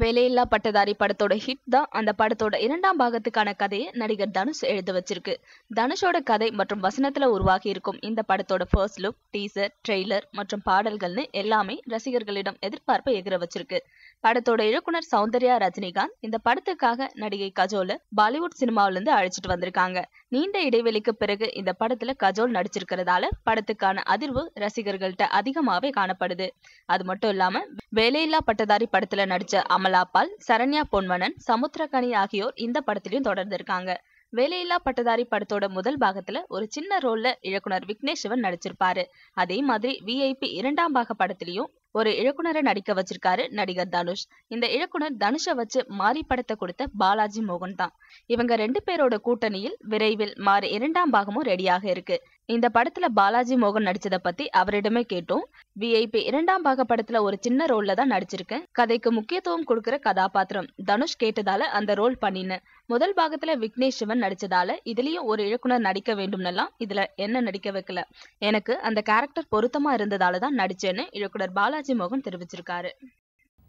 வேலையில்லா பட்டதாரி படத்தோட ஹிட் தான் அந்த படத்தோட இரண்டாம் பாகத்துக்கான கதையை நடிகர் தனுஷ் எழுத வச்சிருக்கு. தனுஷோட கதை மற்றும் வசனத்துல உருவாகி இருக்கும் இந்த படத்தோட ஃபர்ஸ்ட் லுக் டீசர் ட்ரெய்லர் மற்றும் பாடல்கள்னு எல்லாமே ரசிகர்களிடம் எதிர்பார்ப்பை எகிர வச்சிருக்கு. படத்தோட இயக்குனர் சௌந்தர்யா ரஜினிகாந்த் இந்த படத்துக்காக நடிகை கஜோல பாலிவுட் சினிமாவிலிருந்து அழைச்சிட்டு வந்திருக்காங்க. நீண்ட இடைவெளிக்கு பிறகு இந்த படத்துல கஜோல் நடிச்சிருக்கிறதால படத்துக்கான அதிர்வு ரசிகர்கள்ட்ட அதிகமாவே காணப்படுது. அது மட்டும் இல்லாம வேலையில்லா பட்டதாரி படத்துல நடிச்ச அமலா பால் சரண்யா பொன்வனன் சமுத்திரகனி ஆகியோர் இந்த படத்திலையும் தொடர்ந்து இருக்காங்க வேலையில்லா பட்டதாரி படத்தோட முதல் பாகத்துல ஒரு சின்ன ரோல்ல இயக்குனர் விக்னேஷ் சிவன் நடிச்சிருப்பாரு. அதே மாதிரி விஐபி இரண்டாம் பாக படத்திலையும் ஒரு இயக்குனரை நடிக்க வச்சிருக்காரு நடிகர் தனுஷ். இந்த இயக்குனர் தனுஷை வச்சு மாரி படத்தை கொடுத்த பாலாஜி மோகன் தான் இவங்க ரெண்டு பேரோட கூட்டணியில் விரைவில் மாறி இரண்டாம் பாகமும் ரெடியாக இருக்கு. இந்த படத்துல பாலாஜி மோகன் நடிச்சதை பத்தி அவரிடமே கேட்டோம். விஐபி இரண்டாம் பாக படத்துல ஒரு சின்ன ரோல்ல தான் நடிச்சிருக்கேன். கதைக்கு முக்கியத்துவம் கொடுக்கிற கதாபாத்திரம் தனுஷ் கேட்டதால அந்த ரோல் பண்ணினேன். முதல் பாகத்துல விக்னேஷ் சிவன் நடிச்சதால இதுலயும் ஒரு இயக்குனர் நடிக்க வேண்டும்னெல்லாம் இதுல என்ன நடிக்க வைக்கல. எனக்கு அந்த கேரக்டர் பொருத்தமா இருந்ததால தான் நடிச்சேன்னு இயக்குனர் பாலாஜி மோகன் தெரிவிச்சிருக்காரு.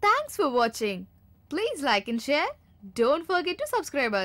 தேங்க்ஸ் for வாட்சிங் please like and share don't forget to subscribe.